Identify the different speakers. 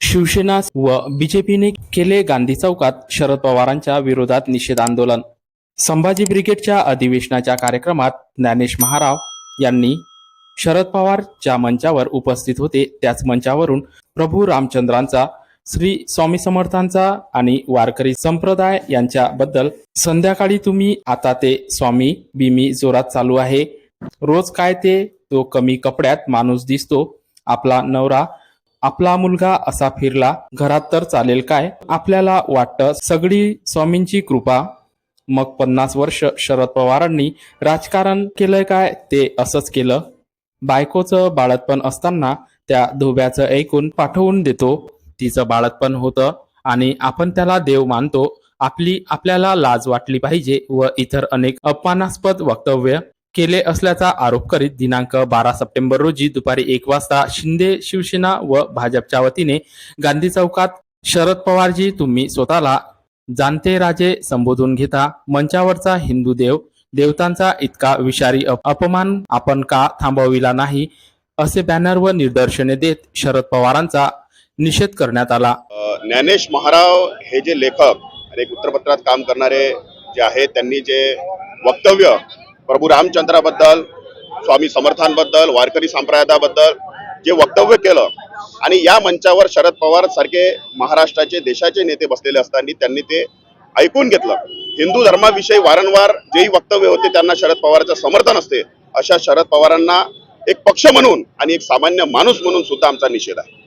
Speaker 1: शिवसेना व बीजेपीने केले गांधी चौकात शरद पवारांच्या विरोधात निषेध आंदोलन. संभाजी ब्रिगेडच्या अधिवेशनाच्या कार्यक्रमात ज्ञानेश महाराव यांनी शरद पवार ज्या मंचावर उपस्थित होते त्याच मंचावरून प्रभू रामचंद्रांचा श्री स्वामी समर्थांचा आणि वारकरी संप्रदाय यांच्याबद्दल संध्याकाळी तुम्ही आता ते स्वामी बिमी जोरात चालू आहे. रोज काय ते तो कमी कपड्यात माणूस दिसतो. आपला नवरा आपला मुलगा असा फिरला घरात तर चालेल काय? आपल्याला वाटतं सगळी स्वामींची कृपा. मग पन्नास वर्ष शरद पवारांनी राजकारण केलंय काय? ते असंच केलं. बायकोचं बाळतपण असताना त्या धोब्याचं ऐकून पाठवून देतो. तिचं बाळतपण होतं आणि आपण त्याला देव मानतो. आपली आपल्याला लाज वाटली पाहिजे व इतर अनेक अपमानास्पद वक्तव्य. केले असल्याचा आरोप करीत दिनांक बारा सप्टेंबर रोजी दुपारी एक वाजता शिंदे शिवसेना व भाजपच्या वतीने गांधी चौकात शरद पवारजी तुम्ही स्वतःला जाणते राजे संबोधून घेता. मंचावरचा हिंदू देव देवतांचा इतका विषारी अपमान आपण का थांबविला नाही? असे बॅनर व निदर्शने देत शरद पवारांचा निषेध करण्यात आला.
Speaker 2: ज्ञानेश महाराव हे जे लेखक आणि एक वृत्तपत्रात काम करणारे जे आहेत त्यांनी जे वक्तव्य प्रभू रामचंद्राबद्दल स्वामी समर्थांबद्दल वारकरी संप्रदायाबद्दल जे वक्तव्य केलं आणि या मंचावर शरद पवार सारखे महाराष्ट्राचे देशाचे नेते बसलेले असताना त्यांनी ते ऐकून घेतलं. हिंदू धर्माविषयी वारंवार जेही वक्तव्य होते त्यांना शरद पवारचं समर्थन असते. अशा शरद पवारांना एक पक्ष म्हणून आणि एक सामान्य माणूस म्हणून सुद्धा आमचा निषेध आहे.